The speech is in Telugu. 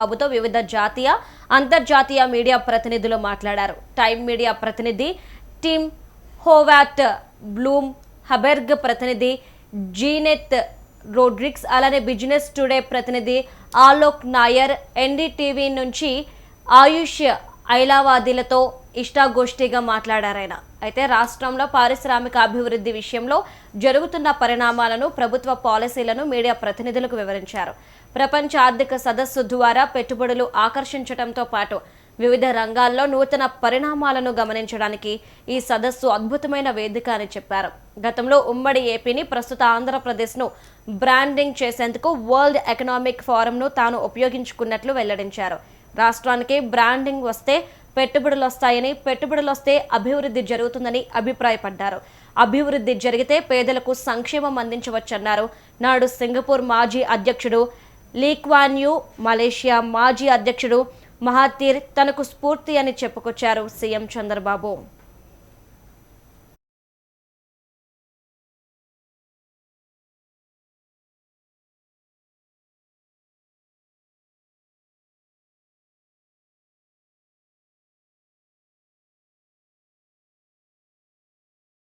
బాబుతో వివిధ జాతీయ అంతర్జాతీయ మీడియా ప్రతినిధులు మాట్లాడారు. టైమ్ మీడియా ప్రతినిధి టిమ్ హోవాట్ బ్లూమ్ హబెర్గ్ ప్రతినిధి జీనెత్ రోడ్రిక్స్ అలానే బిజినెస్ టుడే ప్రతినిధి ఆలోక్ నాయర్ ఎన్డీటీవీ నుంచి ఆయుష్ ఐలావాదీలతో ఇష్టాగోష్ఠిగా మాట్లాడారాయన. అయితే రాష్ట్రంలో పారిశ్రామిక అభివృద్ధి విషయంలో జరుగుతున్న పరిణామాలను ప్రభుత్వ పాలసీలను మీడియా ప్రతినిధులకు వివరించారు. ప్రపంచ ఆర్థిక సదస్సు ద్వారా పెట్టుబడులు ఆకర్షించడంతో పాటు వివిధ రంగాల్లో నూతన పరిణామాలను గమనించడానికి ఈ సదస్సు అద్భుతమైన వేదిక అని చెప్పారు. గతంలో ఉమ్మడి ఏపీని ప్రస్తుత ఆంధ్రప్రదేశ్ను బ్రాండింగ్ చేసేందుకు వరల్డ్ ఎకనామిక్ ఫోరంను తాను ఉపయోగించుకున్నట్లు వెల్లడించారు. రాష్ట్రానికి బ్రాండింగ్ వస్తే పెట్టుబడులు వస్తాయని పెట్టుబడులు వస్తే అభివృద్ధి జరుగుతుందని అభిప్రాయపడ్డారు. అభివృద్ధి జరిగితే పేదలకు సంక్షేమం అందించవచ్చన్నారు. నాడు సింగపూర్ మాజీ అధ్యక్షుడు లీక్వాన్యూ మలేషియా మాజీ అధ్యక్షుడు మహాతీర్ తనకు స్ఫూర్తి అని చెప్పుకొచ్చారు సీఎం చంద్రబాబు.